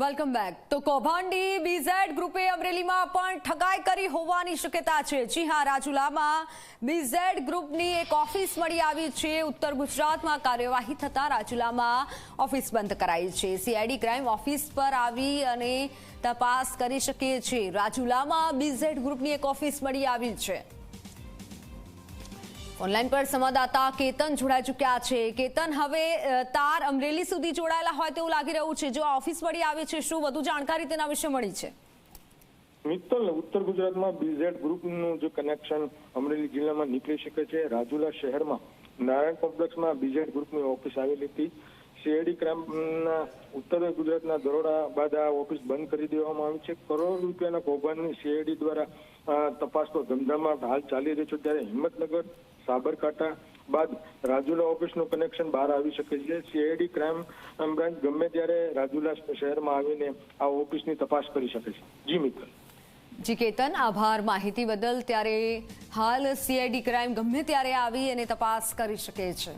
Welcome back તો કૌભાંડી BZ ગ્રુપે અમરેલીમાં પણ ઠગાઈ કરી હોવાની શક્યતા છે. જી હા, રાજુલામાં બીઝેડ ગ્રુપની એક ઓફિસ મળી આવી છે. ઉત્તર ગુજરાતમાં કાર્યવાહી થતા રાજુલામાં ઓફિસ બંધ કરાઈ છે. સીઆઈડી ક્રાઇમ ઓફિસ પર આવી અને તપાસ કરી શકે છે રાજુલામાં બીઝેડ ગ્રુપની એક ઓફિસ મળી આવી છે. ઓનલાઈન પર સંવાદદાતા કેતન જોડાઈ ચૂક્યા છે. કેતન, હવે તાર અમરેલી સુધી જોડાયેલા હોય તેવું લાગી રહ્યું છે. જો ઓફિસ વળી આવે છે, શું વધુ જાણકારી તેના વિશે મળી છે? મિત્તલ, ઉત્તર ગુજરાતમાં બીઝેડ ગ્રુપનું જે કનેક્શન અમરેલી જિલ્લામાં નીકળી શકે છે. રાજુલા શહેરમાં નારાયણ કોમ્પ્લેક્સમાં બીઝેડ ગ્રુપની ઓફિસ આવેલી હતી. સીઆઈડી ક્રાઇમના ઉત્તર ગુજરાતના દરોડા બાદ આ ઓફિસ બંધ કરી દેવામાં આવી છે. કરોડ રૂપિયાના કૌભાંડની સીઆઈડી દ્વારા તપાસનો ધમધમાટ હાલ ચાલી રહ્યો છે. ત્યારે હિંમતનગર, સાબરકાંઠા બાદ રાજુલા ઓફિસનું કનેક્શન બહાર આવી શકે છે. સીઆઈડી ક્રાઇમ બ્રાન્ચ ગમે ત્યારે રાજુલા શહેરમાં આવીને આ ઓફિસની તપાસ કરી શકે છે. જી મિત્ર. જી, કેતન, આભાર માહિતી બદલ. ત્યારે હાલ સીઆઈડી ક્રાઇમ ગમે ત્યારે આવી અને તપાસ કરી શકે છે.